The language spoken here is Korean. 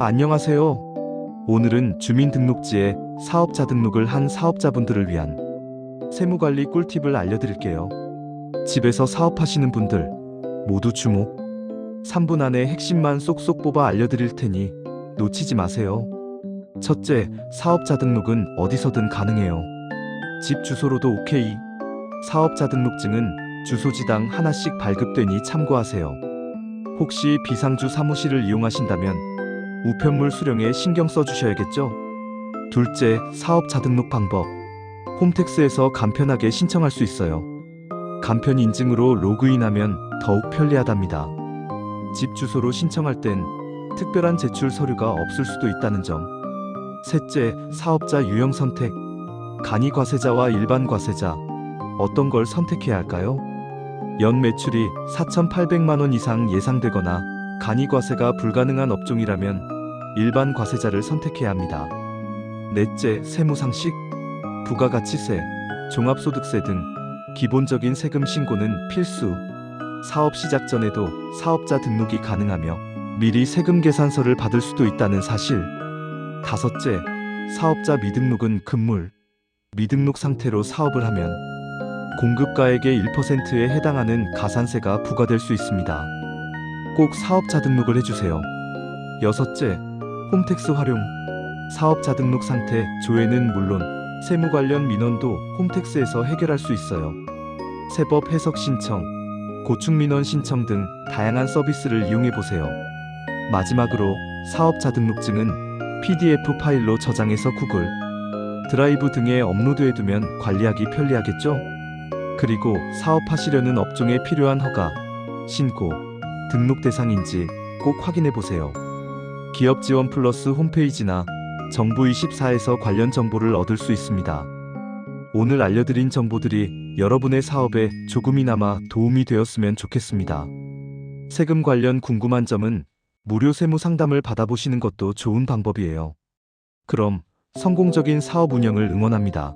안녕하세요. 오늘은 주민등록지에 사업자 등록을 한 사업자분들을 위한 세무관리 꿀팁을 알려드릴게요. 집에서 사업하시는 분들 모두 주목. 3분 안에 핵심만 쏙쏙 뽑아 알려드릴 테니 놓치지 마세요. 첫째, 사업자 등록은 어디서든 가능해요. 집 주소로도 오케이. 사업자 등록증은 주소지당 하나씩 발급되니 참고하세요. 혹시 비상주 사무실을 이용하신다면 우편물 수령에 신경 써 주셔야겠죠? 둘째, 사업자 등록 방법. 홈택스에서 간편하게 신청할 수 있어요. 간편 인증으로 로그인하면 더욱 편리하답니다. 집 주소로 신청할 땐 특별한 제출 서류가 없을 수도 있다는 점. 셋째, 사업자 유형 선택. 간이 과세자와 일반 과세자. 어떤 걸 선택해야 할까요? 연 매출이 4,800만 원 이상 예상되거나 간이 과세가 불가능한 업종이라면 일반 과세자를 선택해야 합니다. 넷째, 세무 상식. 부가가치세, 종합소득세 등 기본적인 세금 신고는 필수. 사업 시작 전에도 사업자 등록이 가능하며 미리 세금 계산서를 받을 수도 있다는 사실. 다섯째, 사업자 미등록은 금물. 미등록 상태로 사업을 하면 공급가액의 1%에 해당하는 가산세가 부과될 수 있습니다. 꼭 사업자 등록을 해주세요. 여섯째, 홈택스 활용. 사업자 등록 상태 조회는 물론 세무 관련 민원도 홈택스에서 해결할 수 있어요. 세법 해석 신청, 고충 민원 신청 등 다양한 서비스를 이용해 보세요. 마지막으로 사업자 등록증은 PDF 파일로 저장해서 구글 드라이브 등에 업로드해 두면 관리하기 편리하겠죠? 그리고 사업하시려는 업종에 필요한 허가, 신고, 등록 대상인지 꼭 확인해 보세요. 기업 지원 플러스 홈페이지나 정부24에서 관련 정보를 얻을 수 있습니다. 오늘 알려드린 정보들이 여러분의 사업에 조금이나마 도움이 되었으면 좋겠습니다. 세금 관련 궁금한 점은 무료 세무 상담을 받아보시는 것도 좋은 방법이에요. 그럼 성공적인 사업 운영을 응원합니다.